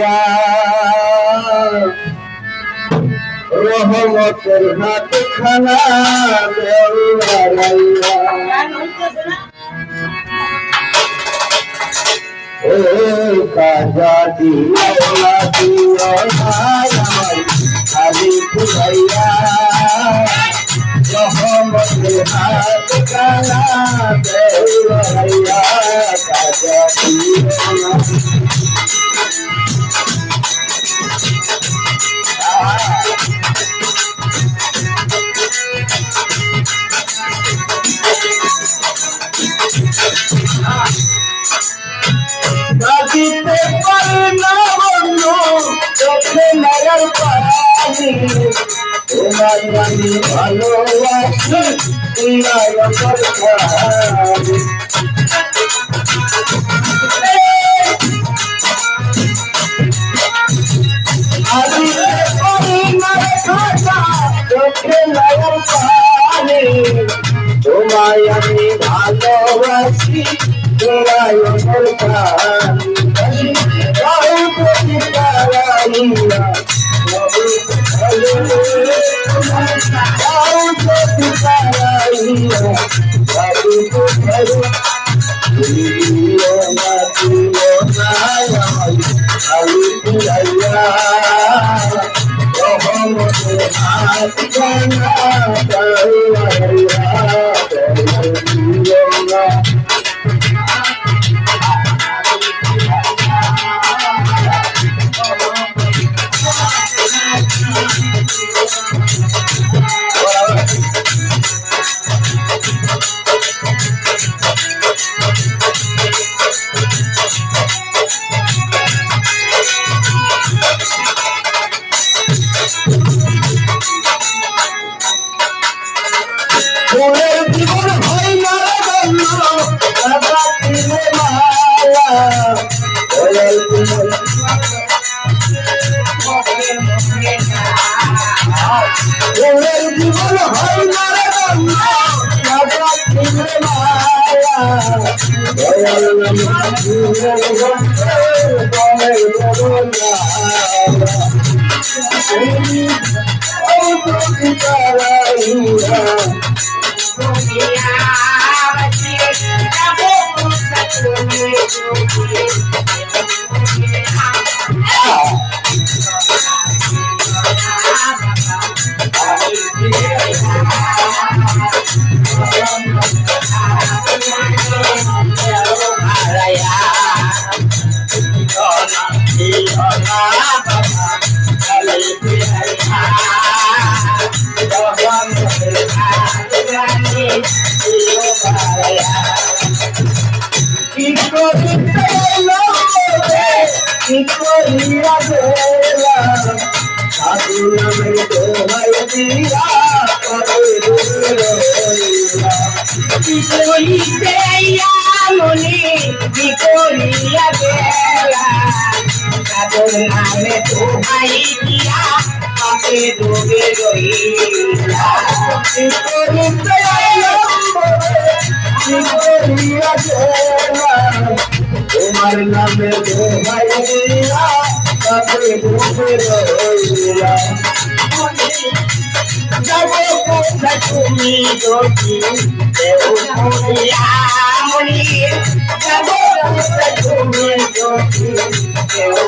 भैया रोहन कर हाथ खाना ओ काजा दिया दिया हरी भैया रोहन कर हाथ खाना भैया काजा दिया লাগার পানি তোমার আমি ভালোবাসি তোমার পারে তোমায় আমি ভালোবাসি Happy birthday. জীবন হয় না গন্ধ দাদা করিয়া গেলা সাধু নামে দোহাই দিয়া রইলা বিপরীতে মনে বিপরীয়া বেলা সাধন নামে তো ভাই দিয়া পাপে ডুবে রইলা কি করিতে কি করিয়া গেলা তোমার নামে দোহাই দিয়া কবে রইলা যাব কোথা তুমি যদি মনিয়া? মনি যাব কোথা তুমি যদি দেও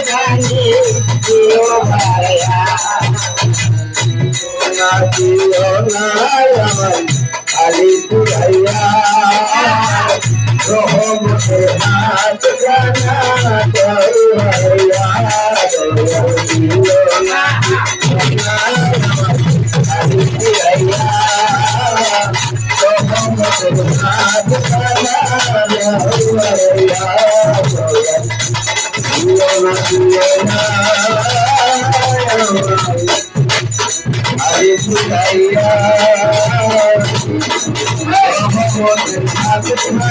খালি পুরাইয়া রহমতের হাত জানা দিও না খালি পুরাইয়া রহমতের হাত জানা দয়াইয়া আরে বুঝাইয়া রহমতের হাত খানা